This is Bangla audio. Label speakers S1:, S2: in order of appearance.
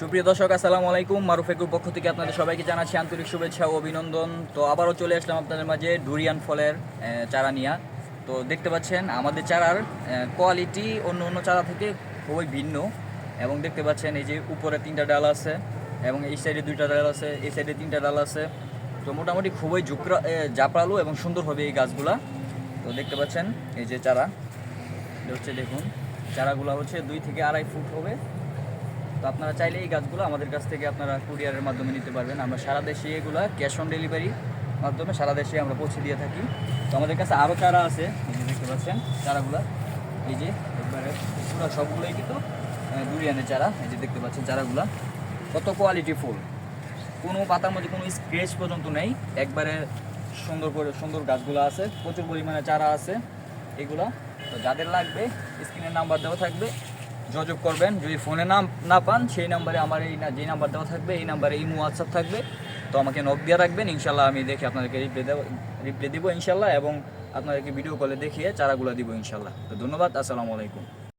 S1: সুপ্রিয় দর্শক আসসালামু আলাইকুম। মারুফেকুর পক্ষ থেকে আপনাদের সবাইকে জানাচ্ছি আন্তরিক শুভেচ্ছা ও অভিনন্দন। তো আবারও চলে আসলাম আপনাদের মাঝে ডুরিয়ান ফলের চারা নিয়া। তো দেখতে পাচ্ছেন আমাদের চারার কোয়ালিটি অন্য অন্য চারা থেকে খুবই ভিন্ন। এবং দেখতে পাচ্ছেন এই যে উপরে তিনটা ডাল আছে এবং এই সাইডে দুইটা ডাল আছে এই সাইডে তিনটা ডাল আছে। তো মোটামুটি খুবই জুকরা এ, জাপড়ালো এবং সুন্দর হবে এই গাছগুলা। তো দেখতে পাচ্ছেন এই যে চারা। হচ্ছে দেখুন চারাগুলো হচ্ছে দুই থেকে আড়াই ফুট হবে। তো আপনারা চাইলে এই গাছগুলো আমাদের কাছ থেকে আপনারা কুরিয়ারের মাধ্যমে নিতে পারবেন। আমরা সারা দেশে এগুলা ক্যাশ অন ডেলিভারি মাধ্যমে সারা দেশে আমরা পৌঁছে দিয়ে থাকি। তো আমাদের কাছে আরও চারা আছে যে দেখতে পাচ্ছেন চারাগুলা। এই যে একবারে সবগুলোই কিন্তু দুরিয়ানের চারা, এই যে দেখতে পাচ্ছেন চারাগুলা। কত কোয়ালিটি ফুল। কোনো পাতার মধ্যে কোনো স্ক্রেচ পর্যন্ত নেই। একবারে সুন্দর করে, সুন্দর গাছগুলো আছে, প্রচুর পরিমাণে চারা আছে এগুলা। তো যাদের লাগবে স্ক্রিনের নাম্বার দেওয়া থাকবে। যোগাযোগ করবেন। যদি ফোনে নাম না পান, সেই নাম্বারে আমার এই যে নাম্বার দেওয়া থাকবে, এই নাম্বারে ইমো, হোয়াটসঅ্যাপ থাকবে। তো আমাকে নক দিয়ে রাখবেন। ইনশাল্লাহ আমি দেখে আপনাদেরকে রিপ্লাই দেবো রিপ্লাই দেবো ইনশাল্লাহ, এবং আপনাদেরকে ভিডিও কলে দেখিয়ে চারাগুলো দিব ইনশাল্লাহ। তো ধন্যবাদ, আসসালামু আলাইকুম।